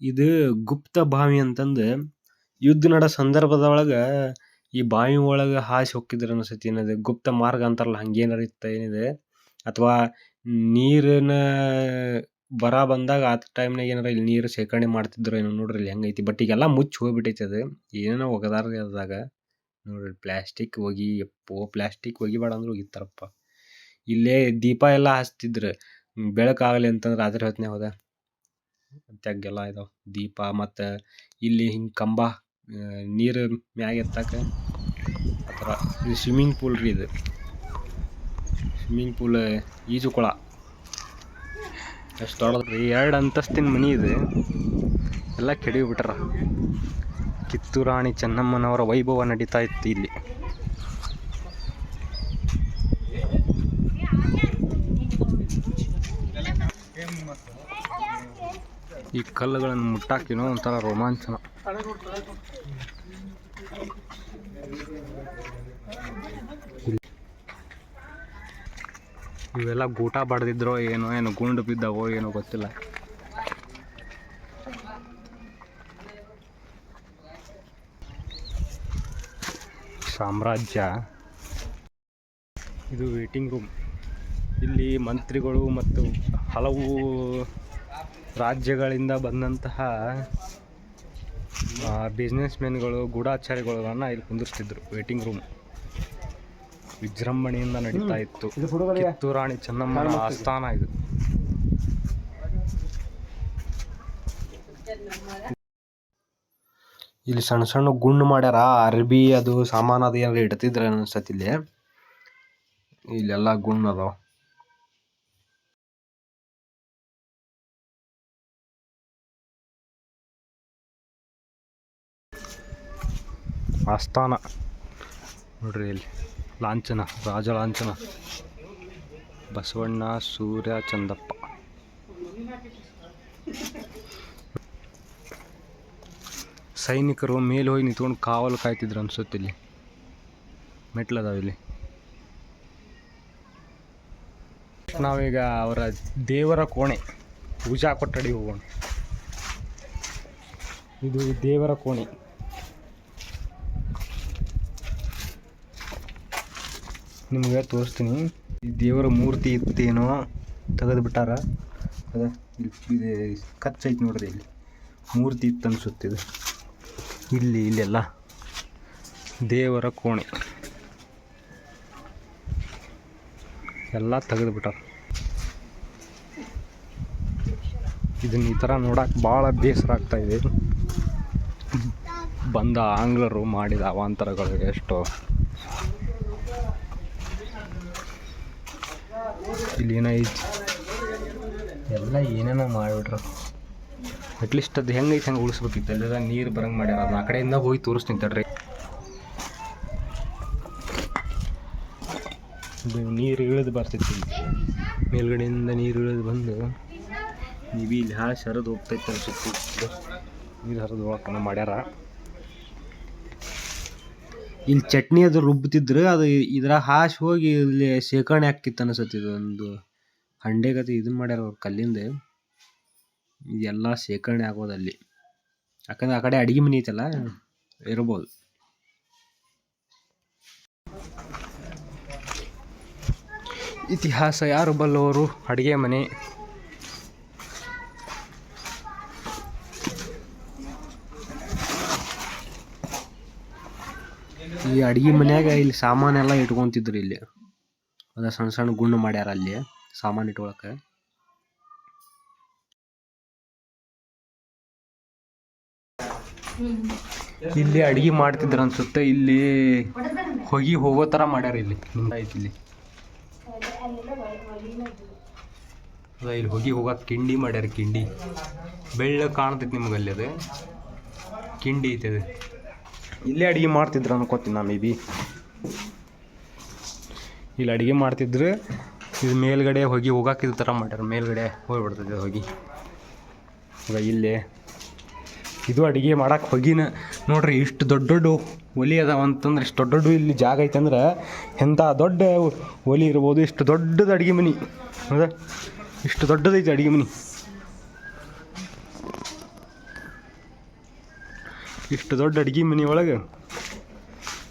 ಇದು ಗುಪ್ತ ಬಾವಿ ಅಂತಂದು ಯುದ್ಧ ನಡೋ ಸಂದರ್ಭದೊಳಗೆ ಈ ಬಾವಿ ಒಳಗೆ ಹಾಸಿ ಹೋಗಿದ್ರು ಅನಿಸುತ್ತೆ. ಏನದು ಗುಪ್ತ ಮಾರ್ಗ ಅಂತಾರಲ್ಲ, ಹಂಗೇನಾರ ಇತ್ತ ಏನಿದೆ? ಅಥವಾ ನೀರಿನ ಬರ ಬಂದಾಗ ಆ ಟೈಮ್ನಾಗ ಏನಾರ ಇಲ್ಲಿ ನೀರು ಶೇಖರಣೆ ಮಾಡ್ತಿದ್ರು ಏನೋ ನೋಡ್ರಿ ಇಲ್ಲಿ ಹೆಂಗೈತಿ. ಬಟ್ ಈಗೆಲ್ಲ ಮುಚ್ಚಿ ಹೋಗ್ಬಿಟ್ಟೈತಿ ಅದು. ಏನೇನೋ ಒಗದಾರ್ರಿ ಅದಾಗ ನೋಡ್ರಿ ಪ್ಲಾಸ್ಟಿಕ್ ಹೋಗಿ ಎಪ್ಪೋ ಪ್ಲಾಸ್ಟಿಕ್ ಒಗಿಬೇಡ ಅಂದ್ರೆ ಒಗಿತಾರಪ್ಪ. ಇಲ್ಲೇ ದೀಪ ಎಲ್ಲ ಹಚ್ತಿದ್ರು. ಬೆಳಕಾಗಲಿ ಅಂತಂದ್ರೆ ರಾತ್ರಿ ಹೊತ್ತಿನ ಹೋದ. ತೆಗ್ಗೆಲ್ಲ ಇದಾವ ದೀಪ ಮತ್ತು ಇಲ್ಲಿ ಹಿಂಗೆ ಕಂಬ ನೀರು ಮ್ಯಾಗ ಎತ್ತಾಕ ಆತರ ಇದು ಸ್ವಿಮ್ಮಿಂಗ್ ಪೂಲ್ ರೀ ಇದು. ಸ್ವಿಮ್ಮಿಂಗ್ ಪೂಲ್ ಈಜುಕೊಳ ಎಷ್ಟು ರೀ. ಎರಡು ಅಂತಸ್ತಿನ ಮನೆ ಇದು. ಎಲ್ಲ ಕೆಡವಿ ಬಿಟ್ರ ಕಿತ್ತೂರು ರಾಣಿ ಚೆನ್ನಮ್ಮನವರ ವೈಭವ ನಡೀತಾ ಇತ್ತು ಇಲ್ಲಿ. ಈ ಕಲ್ಲುಗಳನ್ನು ಮುಟ್ಟಾಕಿನೋ ಒಂಥರ ರೋಮಾಂಚನ. ಇವೆಲ್ಲ ಗೂಟ ಬಡ್ದಿದ್ರೋ ಏನೋ ಏನೋ ಗುಂಡು ಬಿದ್ದವೋ ಏನೋ ಗೊತ್ತಿಲ್ಲ. ಸಾಮ್ರಾಜ್ಯ. ಇದು ವೇಟಿಂಗ್ ರೂಮ್ ಇಲ್ಲಿ ಮಂತ್ರಿಗಳು ಮತ್ತು ಹಲವು ರಾಜ್ಯಗಳಿಂದ ಬಂದಂತಹ ಬಿಸ್ನೆಸ್ ಮೆನ್ಗಳು ಗೂಢಾಚಾರಿಗಳನ್ನ ಇಲ್ಲಿ ಕುಂದಿರಿಸ್ತಿದ್ರು ವೇಟಿಂಗ್ ರೂಮ್ ವಿಜೃಂಭಣೆಯಿಂದ ನಡೀತಾ ಇತ್ತು. ಕಿತ್ತೂರಾಣಿ ಚೆನ್ನಮ್ಮನ ಆಸ್ಥಾನ ಇದು. ಇಲ್ಲಿ ಸಣ್ಣ ಸಣ್ಣ ಗುಂಡು ಮಾಡ್ಯಾರ ಅರ್ಬಿ ಅದು ಸಾಮಾನು ಅದು ಏನಾರ ಇಡ್ತಿದ್ರ ಅನ್ಸತ್ ಇಲ್ಲಿ. ಇಲ್ಲೆಲ್ಲ ಗುಂಡು ಅದಾವ. ಆಸ್ಥಾನ. ನೋಡ್ರಿ ಇಲ್ಲಿ ಲಾಂಛನ ರಾಜ ಲಾಂಛನ ಬಸವಣ್ಣ, ಸೂರ್ಯ, ಚಂದಪ್ಪ. ಸೈನಿಕರು ಮೇಲೆ ಹೋಗಿ ನಿಂತ್ಕೊಂಡು ಕಾವಲು ಕಾಯ್ತಿದ್ರು ಅನ್ಸುತ್ತೆ ಇಲ್ಲಿ. ಮೆಟ್ಲದಾವ ಇಲ್ಲಿ. ನಾವೀಗ ಅವರ ದೇವರ ಕೋಣೆ, ಪೂಜಾ ಕೊಠಡಿ ಹೋಗೋಣ. ಇದು ದೇವರ ಕೋಣೆ. ನಿಮಗೆ ತೋರಿಸ್ತೀನಿ. ಈ ದೇವರ ಮೂರ್ತಿ ಇತ್ತೇನೋ ತೆಗೆದು ಬಿಟ್ಟಾರ. ಅದ ಇದು ಕಚ್ಚೈತಿ ನೋಡ್ರಿ ಇಲ್ಲಿ. ಮೂರ್ತಿ ಇತ್ತು ಅನ್ಸುತ್ತೆ ಇದು. ಇಲ್ಲಿ, ಇಲ್ಲೆಲ್ಲ. ದೇವರ ಕೋಣೆ. ಎಲ್ಲ ತೆಗೆದು ಬಿಟ್ಟಾರ. ಇದನ್ನ ಈ ಥರ ನೋಡಕ್ಕೆ ಭಾಳ ಬೇಸರ ಆಗ್ತಾ ಇದೆ. ಬಂದ ಆಂಗ್ಲರು ಮಾಡಿದ ಅವಾಂತರಗಳು ಎಷ್ಟೋ ಇಲ್ಲಿ ಏನೈತಿ ಎಲ್ಲ ಏನೇನೋ ಮಾಡಿಬಿಟ್ರು. ಅಟ್ಲೀಸ್ಟ್ ಅದು ಹೆಂಗೈತೆ ಹಂಗೆ ಉಳಿಸ್ಬೇಕಿತ್ತು. ಅಲ್ಲೆಲ್ಲ ನೀರು ಬರಂಗೆ ಮಾಡ್ಯಾರ. ಅದು ಆ ಕಡೆಯಿಂದ ಹೋಗಿ ತೋರಿಸ್ತೀನಿ ತಡ್ರಿ. ನೀರು ಇಳಿದು ಬರ್ತೈತಿ. ಮೇಲ್ಗಡೆಯಿಂದ ನೀರು ಇಳಿದು ಬಂದು ನೀವು ಇಲ್ಲಿ ಹಾಸಿ ಹರಿದು ಹೋಗ್ತೈತೆ ಅನ್ಸುತ್ತೆ. ನೀರು ಹರಿದು ಹೋಗಕ್ಕೆ ಮಾಡ್ಯಾರ. ಇಲ್ಲಿ ಚಟ್ನಿ ಅದು ರುಬ್ತಿದ್ರು ಅದು ಇದ್ರಾಗ ಹಾಸಿ ಹೋಗಿ ಇಲ್ಲಿ ಶೇಖರಣೆ ಆಗ್ತಿತ್ತು ಅನ್ಸತ್ತೆ ಇದೊಂದು. ಒಂದು ಹಂಡೆಗತಿ ಇದನ್ನ ಮಾಡ್ಯಾರ ಅವ್ರು ಕಲ್ಲಿಂದ. ಇದೆಲ್ಲ ಶೇಖರಣೆ ಆಗೋದು ಅಲ್ಲಿ. ಯಾಕಂದ್ರೆ ಆ ಕಡೆ ಅಡಿಗೆ ಮನೆ ಐತಲ್ಲ, ಇರ್ಬೋದು. ಇತಿಹಾಸ ಯಾರು ಬಲ್ಲವರು? ಅಡಿಗೆ ಮನೆ. ಈ ಅಡಿಗೆ ಮನ್ಯಾಗ ಇಲ್ಲಿ ಸಾಮಾನೆಲ್ಲ ಇಟ್ಕೊಂತಿದ್ರು ಇಲ್ಲಿ. ಅದ ಸಣ್ಣ ಸಣ್ಣ ಗುಂಡು ಮಾಡ್ಯಾರ ಅಲ್ಲಿ ಸಾಮಾನು ಇಟ್ಕೊಳಕ. ಇಲ್ಲಿ ಅಡಿಗೆ ಮಾಡ್ತಿದ್ರ ಅನ್ಸುತ್ತೆ, ಇಲ್ಲಿ ಹೊಗಿ ಹೋಗೋ ತರ ಮಾಡ್ಯಾರ ಇಲ್ಲಿ. ಐತಿ ಇಲ್ಲಿ. ಅದ ಇಲ್ಲಿ ಹೋಗಿ ಹೋಗಕ್ಕೆ ಕಿಂಡಿ ಮಾಡ್ಯಾರ ಕಿಂಡಿ ಬೆಳ್ಳ ಕಾಣ್ತೈತಿ ನಿಮ್ಗೆ ಅಲ್ಲಿ ಅದು. ಕಿಂಡಿ ಐತಿ ಅದು. ಇಲ್ಲೇ ಅಡುಗೆ ಮಾಡ್ತಿದ್ರು ಅನ್ಕೋತೀನಿ ನಾ ಮೇ ಬಿ ಇಲ್ಲಿ ಅಡುಗೆ ಮಾಡ್ತಿದ್ರು, ಇದು ಮೇಲ್ಗಡೆ ಹೋಗಿ ಹೋಗಕ್ಕೆ ಇದು ಥರ ಮಾಡ್ಯಾರ, ಮೇಲ್ಗಡೆ ಹೋಗ್ಬಿಡ್ತದೆ ಹೋಗಿ. ಇವಾಗ ಇಲ್ಲೇ. ಇದು ಅಡುಗೆ ಮಾಡಕ್ಕೆ ಹೊಗಿನ, ನೋಡ್ರಿ ಇಷ್ಟು ದೊಡ್ಡ ದೊಡ್ಡ ಒಲಿ ಅದಾವ ಅಂತಂದ್ರೆ ಇಷ್ಟು ದೊಡ್ಡ ದೊಡ್ಡ ಇಲ್ಲಿ ಜಾಗ ಐತೆ ಅಂದ್ರೆ ಎಂಥ ದೊಡ್ಡ ಒಲಿ ಇರ್ಬೋದು, ಇಷ್ಟು ದೊಡ್ಡದು ಅಡುಗೆ ಮನೆ. ಹೌದಾ? ಇಷ್ಟು ದೊಡ್ಡದೈತೆ ಅಡುಗೆ ಮನೆ. ಇಷ್ಟು ದೊಡ್ಡ ಅಡ್ಗೆ ಮನೆ ಒಳಗೆ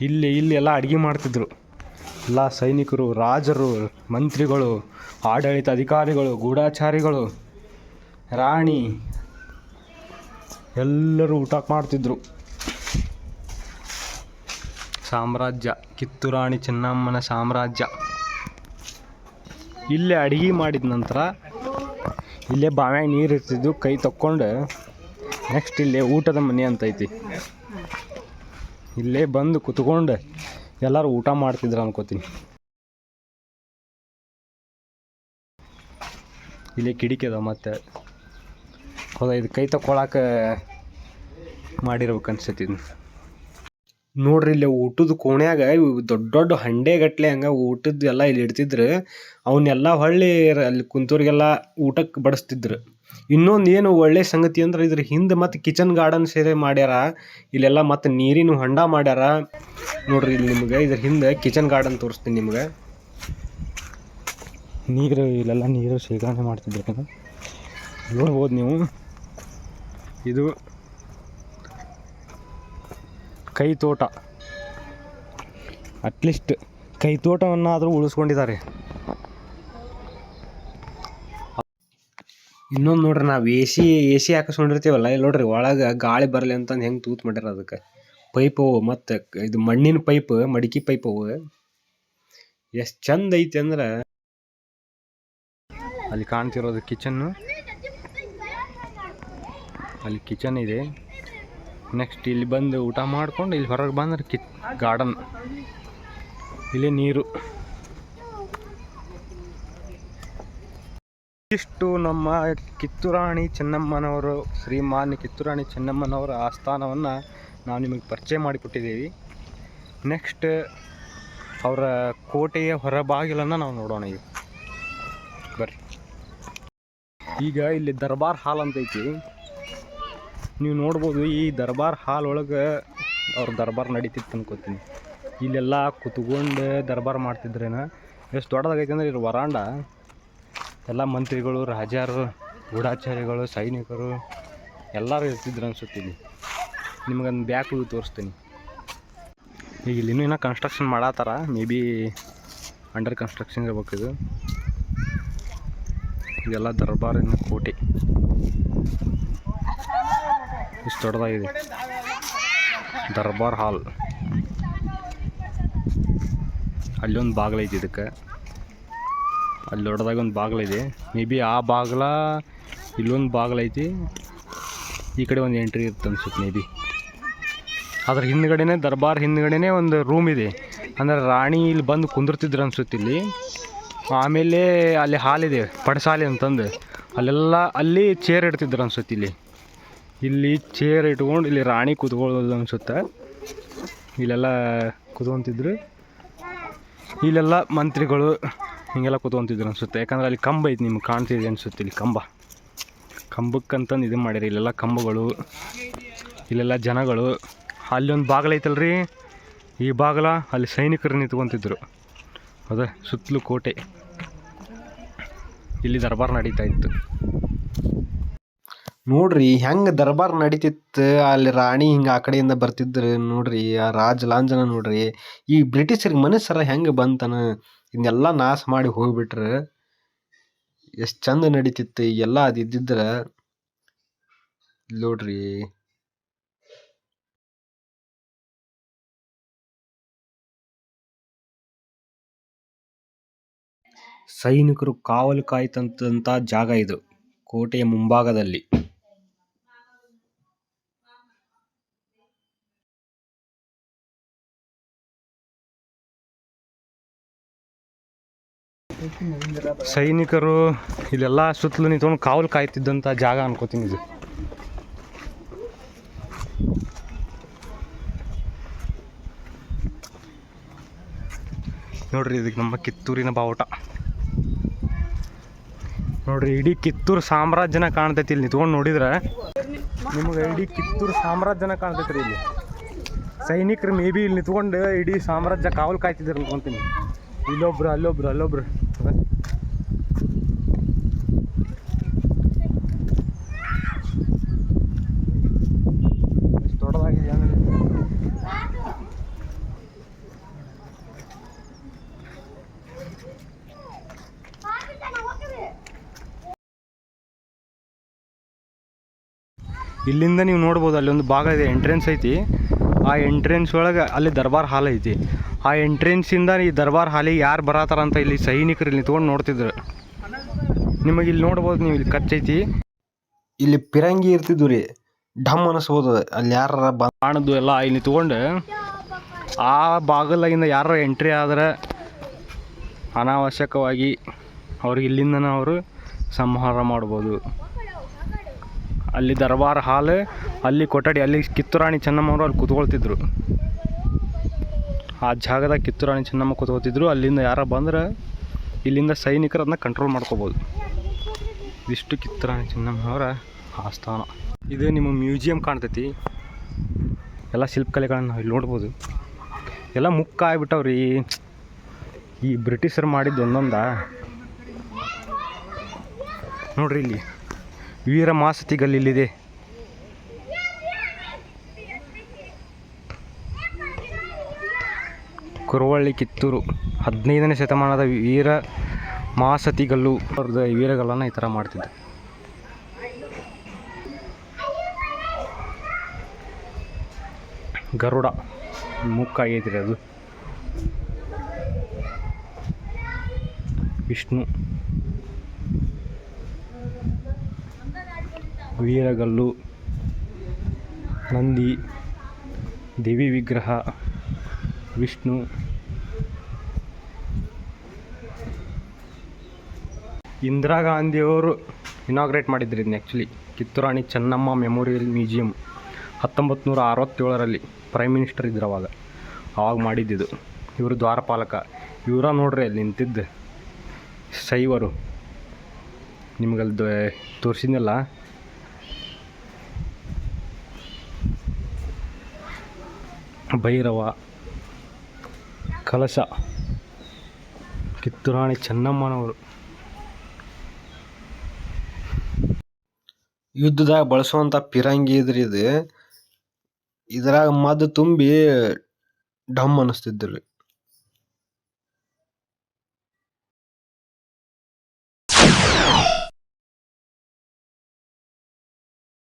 ಇಲ್ಲಿ ಇಲ್ಲಿ ಎಲ್ಲ ಅಡುಗೆ ಮಾಡ್ತಿದ್ರು. ಎಲ್ಲ ಸೈನಿಕರು, ರಾಜರು, ಮಂತ್ರಿಗಳು, ಆಡಳಿತ ಅಧಿಕಾರಿಗಳು, ಗೂಢಾಚಾರಿಗಳು, ರಾಣಿ ಎಲ್ಲರೂ ಊಟ ಮಾಡ್ತಿದ್ರು. ಸಾಮ್ರಾಜ್ಯ ಕಿತ್ತೂರಾಣಿ ಚೆನ್ನಮ್ಮನ ಸಾಮ್ರಾಜ್ಯ. ಇಲ್ಲೇ ಅಡುಗೆ ಮಾಡಿದ ನಂತರ ಇಲ್ಲೇ ಬಾವ್ಯಾಗ ನೀರು ಇರ್ತಿದ್ದು ಕೈ ತಕ್ಕೊಂಡು ನೆಕ್ಸ್ಟ್ ಇಲ್ಲೇ ಊಟದ ಮನೆ ಅಂತ ಐತಿ. ಇಲ್ಲೇ ಬಂದು ಕುತ್ಕೊಂಡು ಎಲ್ಲರೂ ಊಟ ಮಾಡ್ತಿದ್ರು ಅನ್ಕೋತೀನಿ. ಇಲ್ಲೇ ಕಿಡಿಕಿ ಅದ ಮತ್ತೆ. ಹೌದಾ, ಇದು ಕೈ ತಕ್ಕೊಳಕ ಮಾಡಿರ್ಬೇಕು ಅನ್ಸತಿ ನೋಡ್ರಿ, ಇಲ್ಲಿ ಊಟದ ಕೋಣ್ಯಾಗ ದೊಡ್ಡ ದೊಡ್ಡ ಹಂಡೆ ಗಟ್ಲೆ ಹಂಗ ಊಟದ ಎಲ್ಲ ಇಲ್ಲಿ ಇಡ್ತಿದ್ರು. ಅವನ್ನೆಲ್ಲ ಹೊಳ್ಳಿ ಅಲ್ಲಿ ಕುಂತವ್ರಿಗೆಲ್ಲ ಊಟಕ್ಕೆ ಬಡಿಸ್ತಿದ್ರು. ಇನ್ನೊಂದು ಏನು ಒಳ್ಳೆ ಸಂಗತಿ ಅಂದ್ರೆ ಇದ್ರ ಹಿಂದೆ ಮತ್ತೆ ಕಿಚನ್ ಗಾರ್ಡನ್ ಸೇರಿ ಮಾಡ್ಯಾರ. ಇಲ್ಲೆಲ್ಲ ಮತ್ತೆ ನೀರಿನ ಹೊಂಡ ಮಾಡ್ಯಾರ. ನೋಡ್ರಿ ಇಲ್ಲಿ ನಿಮ್ಗೆ, ಇದ್ರ ಹಿಂದೆ ಕಿಚನ್ ಗಾರ್ಡನ್ ತೋರಿಸ್ತೀನಿ ನಿಮ್ಗೆ. ನೀರು, ಇಲ್ಲೆಲ್ಲ ನೀರು ಶೇಖರಣೆ ಮಾಡ್ತಿದ್ರು ನೋಡ್ಬೋದು ನೀವು. ಇದು ಕೈ ತೋಟ. ಅಟ್ಲೀಸ್ಟ್ ಕೈ ತೋಟವನ್ನಾದರೂ ಉಳಿಸ್ಕೊಂಡಿದ್ದಾರೆ ಇನ್ನೊಂದು ನೋಡ್ರಿ ನಾವು ಎ ಸಿ ಎ ಸಿ ಹಾಕಿಸ್ಕೊಂಡಿರ್ತೀವಲ್ಲ, ಇಲ್ಲಿ ನೋಡ್ರಿ ಒಳಗೆ ಗಾಳಿ ಬರಲಿ ಅಂತಂದು ಹೆಂಗೆ ತೂತ್ ಮಾಡ್ಯಾರ ಅದಕ್ಕೆ. ಪೈಪ್ ಅವು ಮತ್ತು ಇದು ಮಣ್ಣಿನ ಪೈಪ್, ಮಡಿಕೆ ಪೈಪ್ ಅವು. ಎಷ್ಟು ಚಂದ ಐತಿ ಅಂದ್ರೆ ಅಲ್ಲಿ ಕಾಣ್ತಿರೋದು ಕಿಚನ್ನು. ಅಲ್ಲಿ ಕಿಚನ್ ಇದೆ. ನೆಕ್ಸ್ಟ್ ಇಲ್ಲಿ ಬಂದು ಊಟ ಮಾಡ್ಕೊಂಡು ಇಲ್ಲಿ ಹೊರಗೆ ಬಂದ್ರೆ ಕಿ ಗಾರ್ಡನ್ ಇಲ್ಲಿ ನೀರು. ಇಷ್ಟು ನಮ್ಮ ಕಿತ್ತೂರಾಣಿ ಚೆನ್ನಮ್ಮನವರು, ಶ್ರೀಮಾನ್ಯ ಕಿತ್ತೂರಾಣಿ ಚೆನ್ನಮ್ಮನವರ ಆಸ್ಥಾನವನ್ನು ನಾವು ನಿಮಗೆ ಪರಿಚಯ ಮಾಡಿಕೊಟ್ಟಿದ್ದೀವಿ. ನೆಕ್ಸ್ಟ್ ಅವರ ಕೋಟೆಯ ಹೊರಬಾಗಿಲನ್ನು ನಾವು ನೋಡೋಣ ಈಗ. ಬರ್ರಿ. ಈಗ ಇಲ್ಲಿ ದರ್ಬಾರ್ ಹಾಲ್ ಅಂತ ಐತಿ. ನೀವು ನೋಡ್ಬೋದು ಈ ದರ್ಬಾರ್ ಹಾಲ್ ಒಳಗೆ ಅವ್ರ ದರ್ಬಾರ್ ನಡೀತಿತ್ತು ಅನ್ಕೋತೀನಿ. ಇಲ್ಲೆಲ್ಲ ಕುತ್ಕೊಂಡು ದರ್ಬಾರ್ ಮಾಡ್ತಿದ್ರೇನ? ಎಷ್ಟು ದೊಡ್ಡದಾಗೈತೆ ಅಂದ್ರೆ ಇದು ವರಾಂಡ. ಎಲ್ಲ ಮಂತ್ರಿಗಳು, ರಾಜರು ಗೂಢಾಚಾರಿಗಳು ಸೈನಿಕರು ಎಲ್ಲರೂ ಇರ್ತಿದ್ರು ಅನ್ಸುತ್ತೆ ಇಲ್ಲಿ. ನಿಮ್ಗೊಂದು ಬ್ಯಾಕ್ ವ್ಯೂ ತೋರಿಸ್ತೀನಿ. ಈಗ ಇಲ್ಲಿ ಇನ್ನೂ ಕನ್ಸ್ಟ್ರಕ್ಷನ್ ಮಾಡತ್ತಾರ? ಮೇ ಬಿ ಅಂಡರ್ ಕನ್ಸ್ಟ್ರಕ್ಷನ್ ಇರ್ಬೇಕು ಇದು. ಇದೆಲ್ಲ ದರ್ಬಾರಿನ ಕೋಟೆ. ಇಷ್ಟು ದೊಡ್ಡದಾಗಿದೆ. ದರ್ಬಾರ್ ಹಾಲ್. ಅಲ್ಲೊಂದು ಬಾಗಿಲು ಐತಿ ಇದಕ್ಕೆ. ಅಲ್ಲಿ ದೊಡ್ಡದಾಗಿ ಒಂದು ಬಾಗಿಲಿದೆ ಮೇ ಬಿ ಆ ಬಾಗಿಲ ಇಲ್ಲೊಂದು ಬಾಗ್ಲ ಐತಿ. ಈ ಕಡೆ ಒಂದು ಎಂಟ್ರಿ ಇರುತ್ತೆ ಅನ್ಸುತ್ತೆ ಮೇ ಬಿ ಅದ್ರ ಹಿಂದ್ಗಡೆನೆ, ದರ್ಬಾರ್ ಹಿಂದ್ಗಡೆ ಒಂದು ರೂಮ್ ಇದೆ. ಅಂದ್ರೆ ರಾಣಿ ಇಲ್ಲಿ ಬಂದು ಕುಂದಿರ್ತಿದ್ರು ಅನ್ಸುತ್ತೆ ಇಲ್ಲಿ. ಆಮೇಲೆ ಅಲ್ಲಿ ಹಾಲಿದೆ ಪಡಸಾಲೆ ಅಂತಂದು. ಅಲ್ಲೆಲ್ಲ ಅಲ್ಲಿ ಚೇರ್ ಇಡ್ತಿದ್ರು ಅನ್ಸುತ್ತೆ ಇಲ್ಲಿ. ಇಲ್ಲಿ ಚೇರ್ ಇಟ್ಕೊಂಡು ಇಲ್ಲಿ ರಾಣಿ ಕೂತ್ಕೊಳ್ಳೋದು ಅನ್ಸುತ್ತೆ. ಇಲ್ಲೆಲ್ಲ ಕುತ್ಕೊತಿದ್ರು. ಇಲ್ಲೆಲ್ಲ ಮಂತ್ರಿಗಳು ಹೀಗೆಲ್ಲ ಕೂತ್ಕೊಂತಿದ್ರು ಅನ್ಸುತ್ತೆ. ಯಾಕಂದ್ರೆ ಅಲ್ಲಿ ಕಂಬ ಐತಿ ನಿಮ್ಗೆ ಕಾಣ್ತಿದೆ ಅನಿಸುತ್ತೆ ಇಲ್ಲಿ ಕಂಬ. ಕಂಬಕ್ಕಂತಂದು ಇದು ಮಾಡ್ಯಾರ ಇಲ್ಲೆಲ್ಲ ಕಂಬಗಳು, ಇಲ್ಲೆಲ್ಲ ಜನಗಳು. ಅಲ್ಲಿ ಒಂದು ಬಾಗಿಲು ಐತಲ್ರಿ? ಈ ಬಾಗಿಲ ಅಲ್ಲಿ ಸೈನಿಕರು ನಿಂತ್ಕೊತಿದ್ರು. ಅದೇ ಸುತ್ತಲೂ ಕೋಟೆ. ಇಲ್ಲಿ ದರ್ಬಾರ್ ನಡೀತಾ ಇತ್ತು. ನೋಡ್ರಿ, ಹೆಂಗೆ ದರ್ಬಾರ್ ನಡೀತಿತ್ತು, ಅಲ್ಲಿ ರಾಣಿ ಹಿಂಗೆ ಆ ಕಡೆಯಿಂದ ಬರ್ತಿದ್ರು ನೋಡ್ರಿ, ಆ ರಾಜ ಲಾಂಜನ ನೋಡ್ರಿ. ಈ ಬ್ರಿಟಿಷರಿಗೆ ಮನಸ್ಸರ ಹೆಂಗೆ ಬಂತನ? ಇದನ್ನೆಲ್ಲ ನಾಶ ಮಾಡಿ ಹೋಗ್ಬಿಟ್ರ ಎಷ್ಟು ಚಂದ ನಡೀತಿತ್ತು ಎಲ್ಲ ಅದ್ ಇದ್ದಿದ್ರ. ನೋಡ್ರಿ. ಸೈನಿಕರು ಕಾವಲು ಕಾಯ್ತಂತ ಜಾಗ ಇದು, ಕೋಟೆಯ ಮುಂಭಾಗದಲ್ಲಿ. ಸೈನಿಕರು ಇಲ್ಲೆಲ್ಲ ಸುತ್ತಲೂ ನಿಂತ್ಕೊಂಡು ಕಾವಲು ಕಾಯ್ತಿದ್ದಂಥ ಜಾಗ ಅನ್ಕೋತೀನಿ ಇದು. ನೋಡ್ರಿ ಇದಕ್ಕೆ ನಮ್ಮ ಕಿತ್ತೂರಿನ ಬಾವುಟ. ನೋಡ್ರಿ ಇಡೀ ಕಿತ್ತೂರು ಸಾಮ್ರಾಜ್ಯನ ಕಾಣ್ತೈತಿ ಇಲ್ಲಿ ನಿಂತ್ಕೊಂಡು ನೋಡಿದ್ರೆ. ನಿಮ್ಗೆ ಇಡೀ ಕಿತ್ತೂರು ಸಾಮ್ರಾಜ್ಯನ ಕಾಣ್ತೈತ್ರಿ ಇಲ್ಲಿ. ಸೈನಿಕರು ಮೇ ಬಿ ಇಲ್ಲಿ ನಿಂತ್ಕೊಂಡು ಇಡೀ ಸಾಮ್ರಾಜ್ಯ ಕಾವಲು ಕಾಯ್ತಿದ್ರು ಅನ್ಕೊಂತೀನಿ. ಇಲ್ಲೊಬ್ರು, ಅಲ್ಲೊಬ್ರು ಅಲ್ಲೊಬ್ರು ಎಷ್ಟು ದೊಡ್ಡದಾಗಿದೆ ಇಲ್ಲಿಂದ ನೀವು ನೋಡ್ಬೋದು ಅಲ್ಲಿ ಒಂದು ಭಾಗ ಇದೆ ಎಂಟ್ರೆನ್ಸ್ ಐತಿ. ಆ ಎಂಟ್ರೆನ್ಸ್ ಒಳಗೆ ಅಲ್ಲಿ ದರ್ಬಾರ್ ಹಾಲ್ ಐತಿ. ಆ ಎಂಟ್ರೆನ್ಸಿಂದ ಈ ದರ್ಬಾರ್ ಹಾಲಿಗೆ ಯಾರು ಬರತ್ತಾರ ಅಂತ ಇಲ್ಲಿ ಸೈನಿಕರು ಇಲ್ಲಿ ತೊಗೊಂಡು ನೋಡ್ತಿದ್ರು. ನಿಮಗೆ ಇಲ್ಲಿ ನೋಡ್ಬೋದು ನೀವು ಇಲ್ಲಿ ಕಚ್ಚೈತಿ ಇಲ್ಲಿ ಪಿರಂಗಿ ಇರ್ತಿದ್ವು ರೀ. ಢಮ್ ಅನಿಸ್ಬೋದು. ಅಲ್ಲಿ ಯಾರ ಬಾಣದ್ದು ಎಲ್ಲ ಇಲ್ಲಿ ತೊಗೊಂಡು ಆ ಬಾಗಲಾಗಿಂದ ಯಾರು ಎಂಟ್ರಿ ಆದ್ರೆ ಅನಾವಶ್ಯಕವಾಗಿ ಅವ್ರಿಗೆ ಇಲ್ಲಿಂದನೇ ಅವರು ಸಂಹಾರ ಮಾಡ್ಬೋದು. ಅಲ್ಲಿ ದರ್ಬಾರ್ ಹಾಲ್, ಅಲ್ಲಿ ಕೊಠಡಿ, ಅಲ್ಲಿ ಕಿತ್ತೂರಾಣಿ ಚೆನ್ನಮ್ಮವರು ಅಲ್ಲಿ ಕೂತ್ಕೊಳ್ತಿದ್ರು. ಆ ಜಾಗದಾಗ ಕಿತ್ತೂರಾಣಿ ಚೆನ್ನಮ್ಮ ಕೂತ್ಕೊಳ್ತಿದ್ರು. ಅಲ್ಲಿಂದ ಯಾರ ಬಂದ್ರೆ ಇಲ್ಲಿಂದ ಸೈನಿಕರು ಅದನ್ನ ಕಂಟ್ರೋಲ್ ಮಾಡ್ಕೋಬೋದು. ಇದಿಷ್ಟು ಕಿತ್ತೂರಾಣಿ ಚೆನ್ನಮ್ಮನವರ ಆಸ್ಥಾನ. ಇದು ನಿಮ್ಮ ಮ್ಯೂಸಿಯಂ ಕಾಣ್ತೈತಿ. ಎಲ್ಲ ಶಿಲ್ಪಕಲೆಗಳನ್ನ ನಾವು ಇಲ್ಲಿ ನೋಡ್ಬೋದು. ಎಲ್ಲ ಮುಕ್ಕ ಆಗ್ಬಿಟ್ಟವ್ರಿ. ಈ ಬ್ರಿಟಿಷರು ಮಾಡಿದ್ದು ಒಂದೊಂದ? ನೋಡ್ರಿ ಇಲ್ಲಿ. ವೀರ ಮಾಸತಿ ಗಲ್ಲಿಲ್ಲಿದೆ ಕುರುವಳ್ಳಿ, ಕಿತ್ತೂರು. ಹದಿನೈದನೇ ಶತಮಾನದ ವೀರ ಮಾಸತಿಗಲ್ಲು ಅವ್ರದ್ದು ವೀರಗಳನ್ನು ಈ ಥರ ಮಾಡ್ತಿದ್ದೆ. ಗರುಡ ಮುಕ್ಕ ಅದು? ವಿಷ್ಣು. ವೀರಗಲ್ಲು, ನಂದಿ, ದೇವಿ ವಿಗ್ರಹ, ವಿಷ್ಣು. ಇಂದಿರಾ ಗಾಂಧಿಯವರು ಇನಾಗ್ರೇಟ್ ಮಾಡಿದ್ರು ಇದನ್ನ actually Kittur Rani Chennamma memorial museum ಹತ್ತೊಂಬತ್ತು ನೂರ ಅರವತ್ತೇಳರಲ್ಲಿ ಪ್ರೈಮ್ ಮಿನಿಸ್ಟರ್ ಇದ್ರು ಅವಾಗ. ಅವಾಗ ಮಾಡಿದ್ದಿದ್ದು ಇವರು ದ್ವಾರಪಾಲಕ. ಇವರ ನೋಡ್ರಿ ಅಲ್ಲಿ ನಿಂತಿದ್ದು ಶೈವರು. ನಿಮಗಲ್ಲಿ ತೋರಿಸಿದ್ನಲ್ಲ? ಭೈರವ ಕಲಶ ಕಿತ್ತೂರಾಣಿ ಚೆನ್ನಮ್ಮನವರು. ಯುದ್ಧದಾಗ ಬಳಸುವಂಥ ಪಿರಂಗಿ ಇದ್ರಿ ಇದು ಇದ್ರಾಗ ಮದ್ದು ತುಂಬಿ ಡಮ್ ಅನಿಸ್ತಿದ್ರಿ